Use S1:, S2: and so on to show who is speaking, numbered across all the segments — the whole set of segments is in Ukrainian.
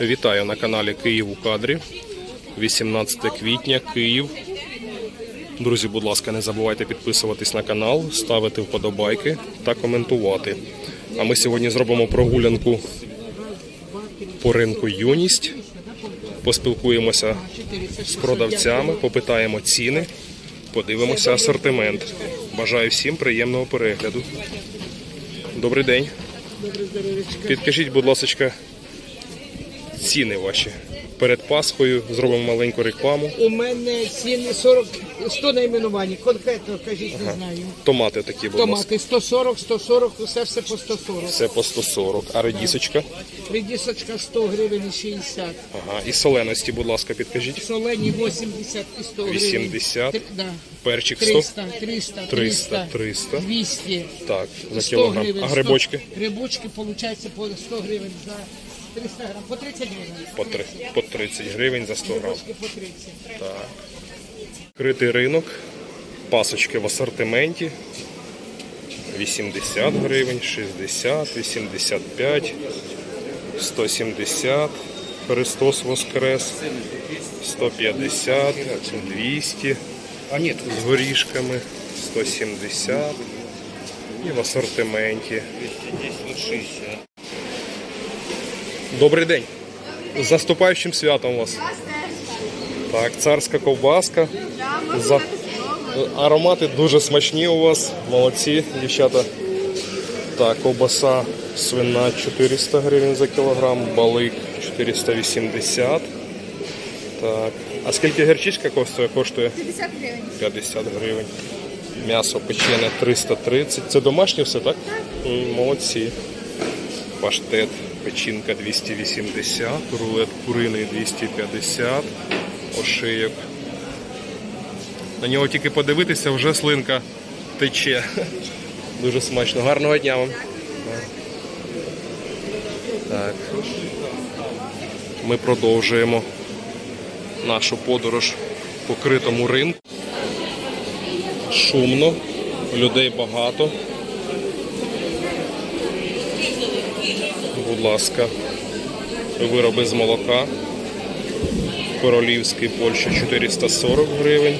S1: Вітаю на каналі Київ у кадрі. 18 квітня, Київ. Друзі, будь ласка, не забувайте підписуватись на канал, ставити вподобайки та коментувати. А ми сьогодні зробимо прогулянку по ринку Юність. Поспілкуємося з продавцями, попитаємо ціни, подивимося асортимент. Бажаю всім приємного перегляду. Добрий день. Підкажіть, будь ласка, ціни ваші. Перед Пасхою зробимо маленьку рекламу.
S2: У мене ціни 40, 100 найменувань. Конкретно кажіть, не знаю.
S1: Томати такі, будь ласка.
S2: Томати 140, 140, усе все по 140.
S1: Це по 140. А редісочка?
S2: Редісочка 100 гривень і 60.
S1: Ага. І соленості, будь ласка, підкажіть.
S2: Солені 80 і 100 гривень.
S1: 80.
S2: Три- Да.
S1: Перчик 100.
S2: 300, 300,
S1: 300,
S2: 300,
S1: 300.
S2: 200.
S1: Так, за
S2: 100
S1: кілограм.
S2: гривень.
S1: А
S2: 100.
S1: грибочки?
S2: Грибочки, виходить, по 100 гривень за 300 грам. По 30 гривень.
S1: По, три- по 30 гривень за 100 грам.
S2: По 30.
S1: Так. Критий ринок. Пасочки в асортименті. 80 гривень, 60, 85, 170. Христос Воскрес. 150, 200.
S3: А нет,
S1: з горішками 170 і в асортименті.
S3: 60.
S1: Добрий день. З наступаючим святом вас. Так, царська ковбаска. За... Аромати дуже смачні у вас. Молодці, дівчата. Так, ковбаса свина 400 гривень за кілограм, балик 480. Так. А скільки гірчичка коштує? коштує?
S4: 50 гривень.
S1: 50 гривень. М'ясо печене 330. Це домашнє все, так? М, Молодці. Паштет, печінка 280, рулет куриний 250, ошийок. На нього тільки подивитися, вже слинка тече. Дуже смачно. Гарного дня вам. Так. Ми продовжуємо нашу подорож по критому ринку. Шумно, людей багато. Ласка, вироби з молока. Королівський Польща 440 гривень,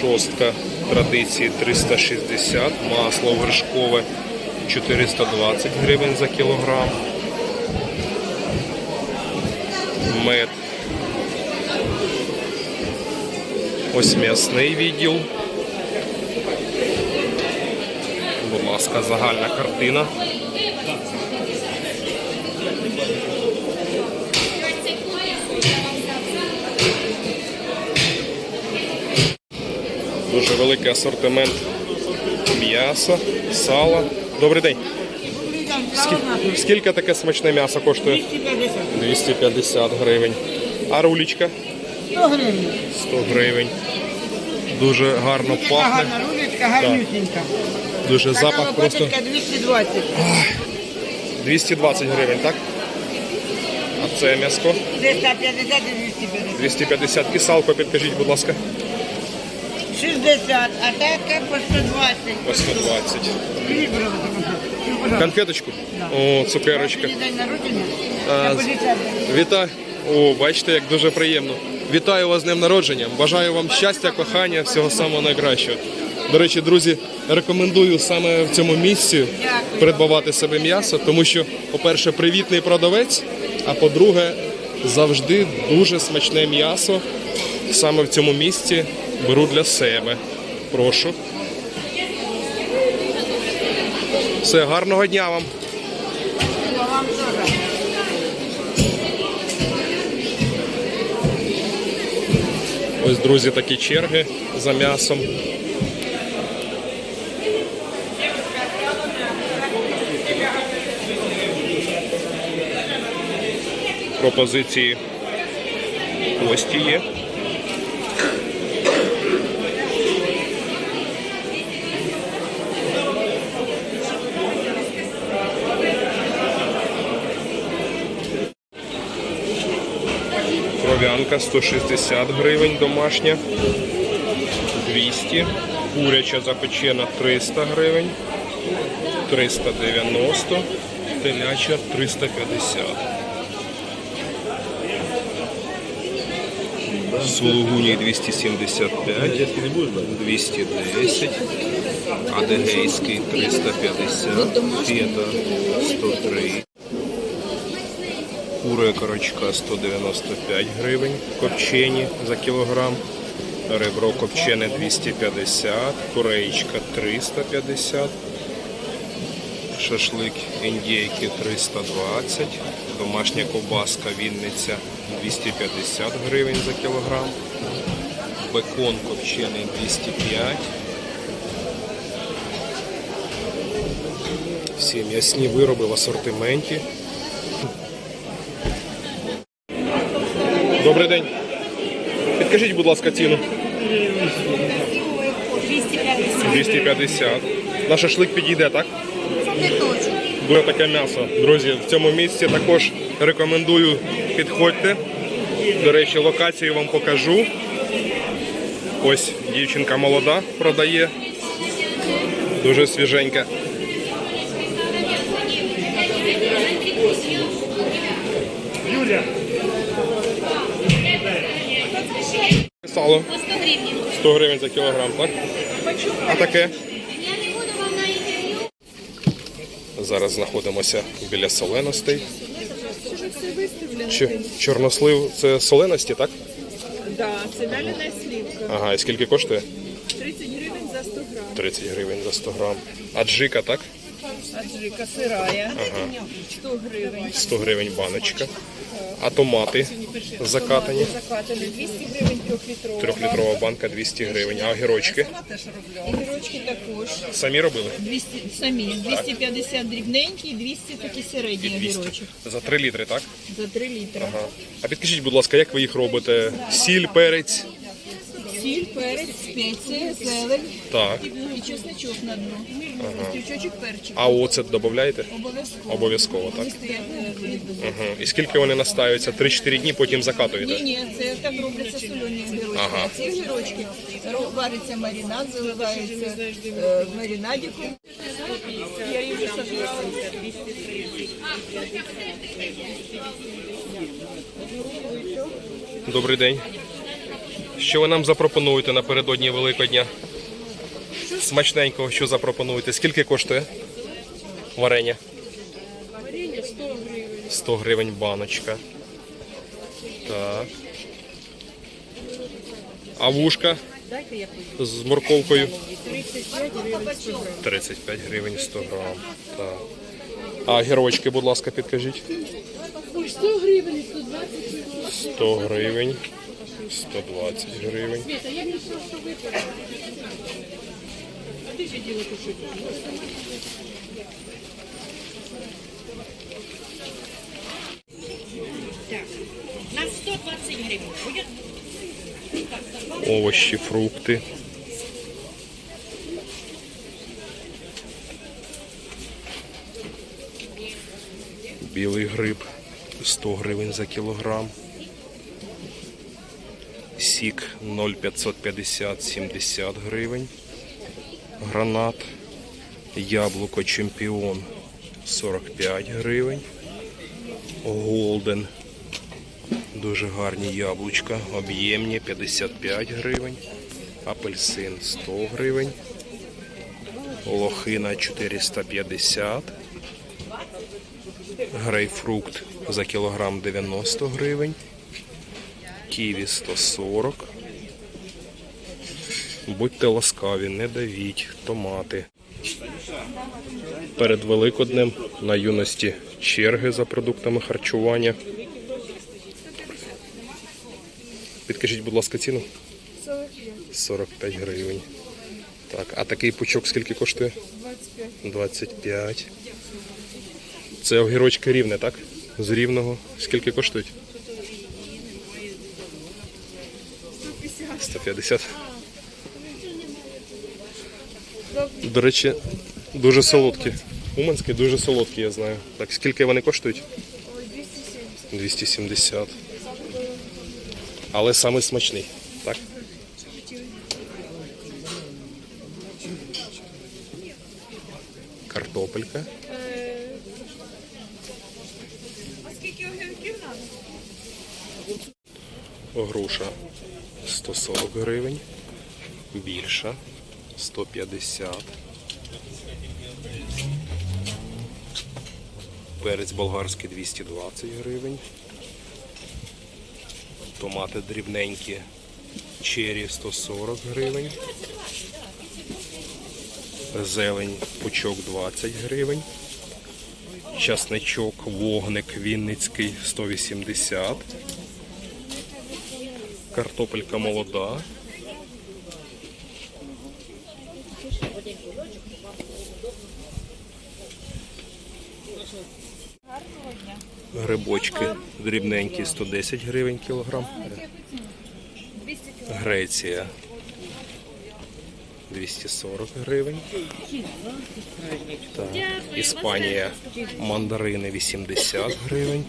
S1: шостка традиції 360, масло вершкове 420 гривень за кілограм. Мед. Ось м'ясний відділ. Будь ласка, загальна картина. Дуже великий асортимент м'яса, сала. Добрий день. Скільки, скільки таке смачне м'ясо коштує? 250 гривень. А рулічка?
S2: 100 гривень.
S1: 100 гривень. Дуже гарно пахне.
S2: Гарна рулечка, гарнюсінька.
S1: Дуже
S2: Така
S1: запах просто
S2: лопаточка 220.
S1: 220 гривень, так? А це м'яско
S2: 350 і 250.
S1: 250. І салко підкажіть, будь ласка,
S2: 60, а така по 120.
S1: по 120.
S2: Скажіть, будь
S1: Конфеточку? О, цукерочка.
S2: День народження.
S1: А. Вітаю. О, бачите, як дуже приємно. Вітаю вас з днем народження. Бажаю вам щастя, кохання, всього самого найкращого. До речі, друзі, рекомендую саме в цьому місці придбавати себе м'ясо, тому що, по-перше, привітний продавець, а по-друге, завжди дуже смачне м'ясо. Саме в цьому місці беру для себе. Прошу. Все, гарного дня вам. Ось, друзі, такі черги за м'ясом. Пропозиції гості є. Кров'янка 160 гривень домашня, 200, куряча запечена 300 гривень, 390, теляча 350. Сулугуні 275, 210, Адегейський 350, Фета 103. Кури корочка 195 гривень, копчені за кілограм. Ребро копчене 250, куреїчка 350, шашлик індійки 320, домашня ковбаска Вінниця 250 гривень за кілограм, бекон копчений 205. Всі м'ясні вироби в асортименті. Добрий день. Підкажіть, будь ласка, ціну.
S4: 250.
S1: 250. На шашлик підійде, так? Буде таке м'ясо. Друзі, в цьому місці також рекомендую підходьте. До речі, локацію вам покажу. Ось дівчинка молода продає. Дуже свіженька. Сало
S4: 100 гривень.
S1: 100 гривень за кілограм, так? А таке?
S4: Я не буду вам на інтерв'ю.
S1: Зараз знаходимося біля соленостей. Чи- Чорнослив це соленості, так?
S5: Да, це вялена слівка.
S1: Ага, і скільки коштує?
S5: 30 гривень за 100 грам.
S1: 30 гривень за 100 грам. А джика, так?
S5: Аджика сирая. 100 гривень.
S1: 100 гривень баночка. А томати закатані.
S5: Закатані 200 гривень трьохлітрова.
S1: Трьохлітрова банка 200 гривень. А огірочки
S5: Огірочки також.
S1: самі робили?
S5: 200, самі. 250 дрібненькі, 200 такі середні
S1: 200.
S5: огірочок.
S1: За 3 літри, так?
S5: За 3 літри.
S1: Ага. А підкажіть, будь ласка, як ви їх робите? Сіль, перець?
S5: Сіль, перець, спеція, зелень
S1: Так.
S5: і чесничок на дно. Стрічочок перчик.
S1: А оцет додаєте?
S5: Обов'язково.
S1: Обов'язково, так.
S5: Вони стоять е.
S1: І скільки вони настаються? 3-4 дні, потім закатуєте?
S5: Ні, ні, це так робляться солені огірочки.
S1: Ага.
S5: А ці огірочки ро- вариться маринад, заливається е, в маринадіку. Я собирала.
S1: Добрий день. Що ви нам запропонуєте напередодні Великодня? Смачненького, що запропонуєте? Скільки коштує варення?
S5: Варення 100 гривень.
S1: 100 гривень баночка. Так. А вушка з морковкою?
S5: 35 гривень 100 гривень.
S1: 35 гривень 100 грам. Так. А гірочки, будь ласка, підкажіть.
S5: 100 гривень, 120 гривень.
S1: 100 гривень, 120 гривень.
S4: Так. На 120 гривень. Буде?
S1: Овощі, фрукти. Білий гриб 100 гривень за кілограм. Сік 0,550 70 гривень. Гранат. Яблуко чемпіон 45 гривень. Голден Дуже гарні яблучка, об'ємні 55 гривень, апельсин 100 гривень, лохина 450, грейпфрукт за кілограм 90 гривень, ківі 140. Будьте ласкаві, не давіть, томати. Перед Великоднем на юності черги за продуктами харчування. Підкажіть, будь ласка, ціну?
S5: 45.
S1: 45 гривень. Так, а такий пучок скільки коштує?
S5: 25.
S1: 25. Це огірочки рівне, так? З рівного. Скільки коштують?
S5: 150.
S1: 150. До речі, дуже солодкі. Уманські дуже солодкі, я знаю. Так, скільки вони коштують?
S5: 270.
S1: 270. Але саме смачний, так? Картопелька.
S5: А скільки огірків нам?
S1: Груша 140 гривень. Більша 150. Перець болгарський 220 гривень. Томати дрібненькі. Чері 140 гривень. Зелень пучок 20 гривень. Часничок вогник Вінницький 180. Картопелька молода. Грибочки дрібненькі 110 гривень кілограм. Греція 240 гривень. Так. Іспанія мандарини 80 гривень.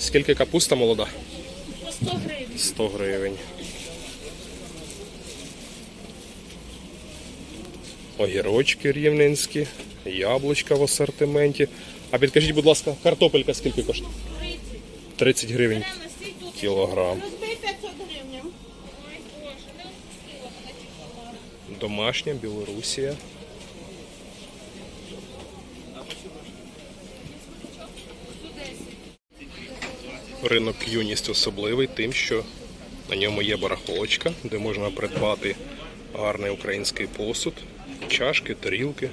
S1: Скільки капуста молода? 100 гривень. 100 гривень. Огірочки рівненські, яблучка в асортименті. А підкажіть, будь ласка, картопелька скільки коштує? 30 гривень кілограм. Домашня Білорусія. Ринок юність особливий тим, що на ньому є барахолочка, де можна придбати гарний український посуд, чашки, тарілки,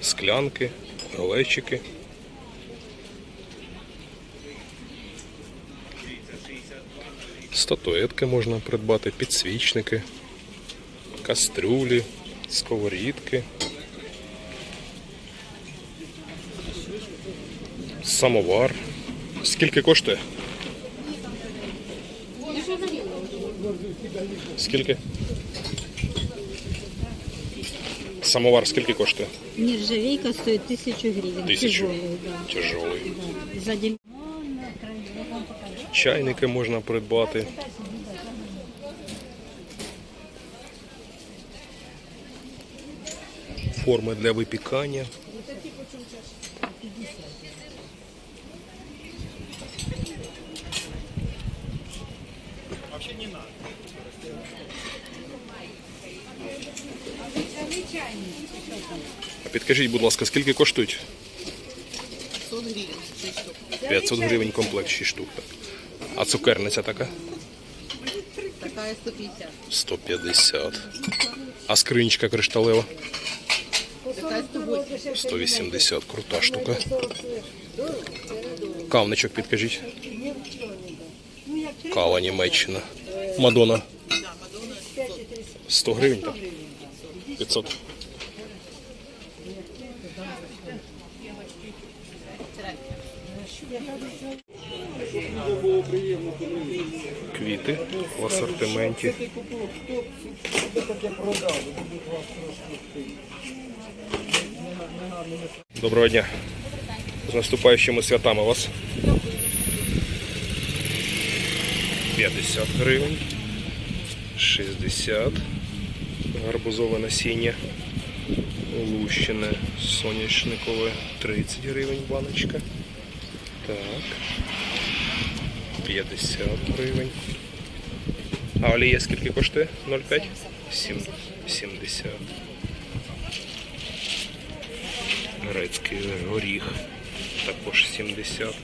S1: склянки, глечики. Статуетки можна придбати, підсвічники, кастрюлі, сковорідки. Самовар. Скільки коштує? Скільки? Самовар скільки коштує?
S6: Нержавейка гривен.
S1: Тисячу.
S6: Тяжелую, да.
S1: Тяжелий.
S6: да. Сзади
S1: Чайники можна придбати. Форми для випікання. А підкажіть, будь ласка, скільки коштують? 500 гривень комплект 6 штук. Так. А цукерниця така?
S5: Такая 150.
S1: 150. А скринічка кришталева?
S5: Такая 180.
S1: 180. Крута штука. Кавничок підкажіть. Кава Німеччина. Мадона. 100 гривень? 500. Квіти в асортименті. Доброго дня. З наступаючими святами вас. 50 гривень. 60. Гарбузове насіння. Лущене соняшникове 30 гривень баночка. Так. 50 гривень. А олія скільки коштує? 0,5? 70. Грецький горіх також 70.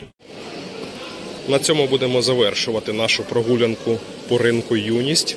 S1: На цьому будемо завершувати нашу прогулянку по ринку юність.